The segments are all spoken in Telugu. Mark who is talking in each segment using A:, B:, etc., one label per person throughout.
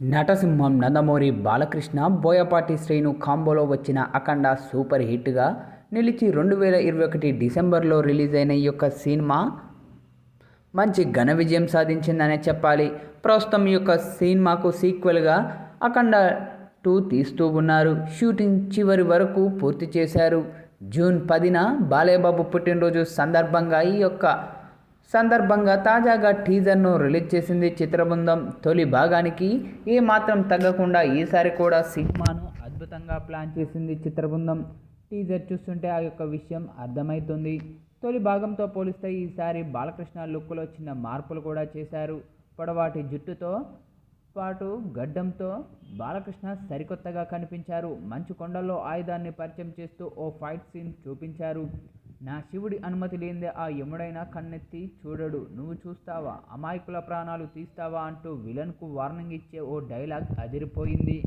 A: నటసింహం నందమూరి బాలకృష్ణ బోయపాటి శ్రీను కాంబోలో వచ్చిన అఖండ సూపర్ హిట్గా నిలిచి రెండు వేల ఇరవై ఒకటి డిసెంబర్లో రిలీజ్ అయిన ఈ యొక్క సినిమా మంచి ఘన విజయం సాధించిందనే చెప్పాలి. ప్రస్తుతం ఈ యొక్క సినిమాకు సీక్వెల్గా అఖండ టూ తీస్తూ ఉన్నారు. షూటింగ్ చివరి వరకు పూర్తి చేశారు. జూన్ పదిన బాలయ్యబాబు పుట్టినరోజు సందర్భంగా ఈ యొక్క సందర్భంగా తాజాగా టీజర్ను రిలీజ్ చేసింది చిత్రబృందం. తొలి భాగానికి ఏమాత్రం తగ్గకుండా ఈసారి కూడా సినిమాను అద్భుతంగా ప్లాన్ చేసింది చిత్రబృందం. టీజర్ చూస్తుంటే ఆ యొక్క విషయం అర్థమవుతుంది తొలి భాగంతో పోలిస్తే ఈసారి బాలకృష్ణ లుక్లో చిన్న మార్పులు కూడా చేశారు. పొడవాటి జుట్టుతో పాటు గడ్డంతో బాలకృష్ణ సరికొత్తగా కనిపించారు. మంచు కొండల్లో ఆయుధాన్ని పరిచయం చేస్తూ ఓ ఫైట్ సీన్ చూపించారు. నా శివుడి అనుమతి లేనిదే ఆ యముడైనా కన్నెత్తి చూడడు. నువ్వు చూస్తావా? అమాయకుల ప్రాణాలు తీస్తావా అంటూ విలన్కు వార్నింగ్ ఇచ్చే ఓ డైలాగ్ అదిరిపోయింది.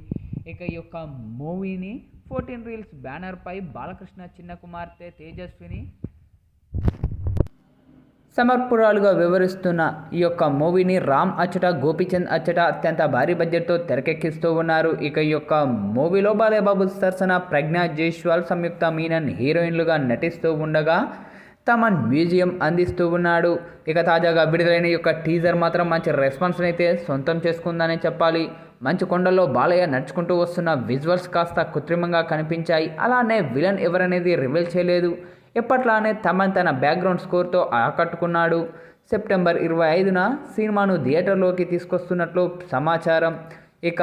A: ఇక ఈ యొక్క మూవీని ఫోర్టీన్ రీల్స్ బ్యానర్పై బాలకృష్ణ చిన్న కుమార్తె తేజస్విని సమర్పురాలుగా వివరిస్తున్న ఈ యొక్క మూవీని రామ్ అచ్చట గోపీచంద్ అచ్చట అత్యంత భారీ బడ్జెట్తో తెరకెక్కిస్తూ ఉన్నారు. ఇక ఈ యొక్క మూవీలో బాలయ్యబాబు సరసన ప్రజ్ఞా జైస్వాల్ సంయుక్త మీనన్ హీరోయిన్లుగా నటిస్తూ ఉండగా తమన్ మ్యూజియం అందిస్తూ ఉన్నాడు. ఇక తాజాగా విడుదలైన యొక్క టీజర్ మాత్రం మంచి రెస్పాన్స్ని అయితే సొంతం చేసుకుందనే చెప్పాలి. మంచు కొండల్లో బాలయ్య నడుచుకుంటూ వస్తున్న విజువల్స్ కాస్త కృత్రిమంగా కనిపించాయి. అలానే విలన్ ఎవరనేది రివీల్ చేయలేదు. ఎప్పట్లానే తమన్ తన బ్యాక్గ్రౌండ్ స్కోర్తో ఆకట్టుకున్నాడు. సెప్టెంబర్ ఇరవై ఐదున సినిమాను థియేటర్లోకి తీసుకొస్తున్నట్లు సమాచారం. ఇక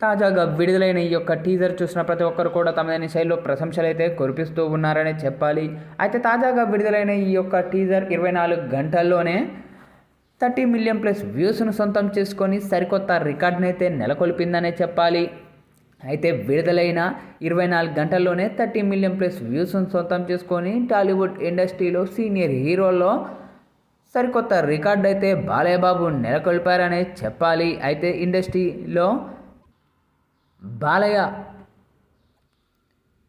A: తాజాగా విడుదలైన ఈ యొక్క టీజర్ చూసిన ప్రతి ఒక్కరు కూడా తమదైన శైలిలో ప్రశంసలు అయితే కురిపిస్తూ ఉన్నారనే చెప్పాలి. అయితే తాజాగా విడుదలైన ఈ యొక్క టీజర్ ఇరవై నాలుగు గంటల్లోనే థర్టీ మిలియన్ ప్లస్ వ్యూస్ను సొంతం చేసుకొని సరికొత్త రికార్డ్ని అయితే నెలకొల్పిందనే చెప్పాలి. అయితే విడుదలైన ఇరవై నాలుగు గంటల్లోనే థర్టీ మిలియన్ ప్లస్ వ్యూస్ను సొంతం చేసుకొని టాలీవుడ్ ఇండస్ట్రీలో సీనియర్ హీరోల్లో సరికొత్త రికార్డ్ అయితే బాలయ్యబాబు నెలకొల్పారనే చెప్పాలి. అయితే ఇండస్ట్రీలో బాలయ్య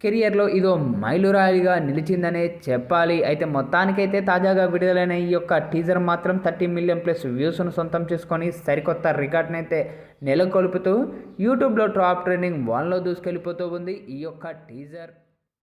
A: కెరియర్లో ఇదో మైలురాయిగా నిలిచిందనే చెప్పాలి. అయితే మొత్తానికైతే తాజాగా విడుదలైన ఈ యొక్క టీజర్ మాత్రం థర్టీ మిలియన్ ప్లస్ వ్యూస్ను సొంతం చేసుకొని సరికొత్త రికార్డ్ని అయితే నెలకొల్పుతూ యూట్యూబ్లో టాప్ ట్రెండింగ్ వన్లో దూసుకెళ్ళిపోతూ ఉంది ఈ యొక్క టీజర్.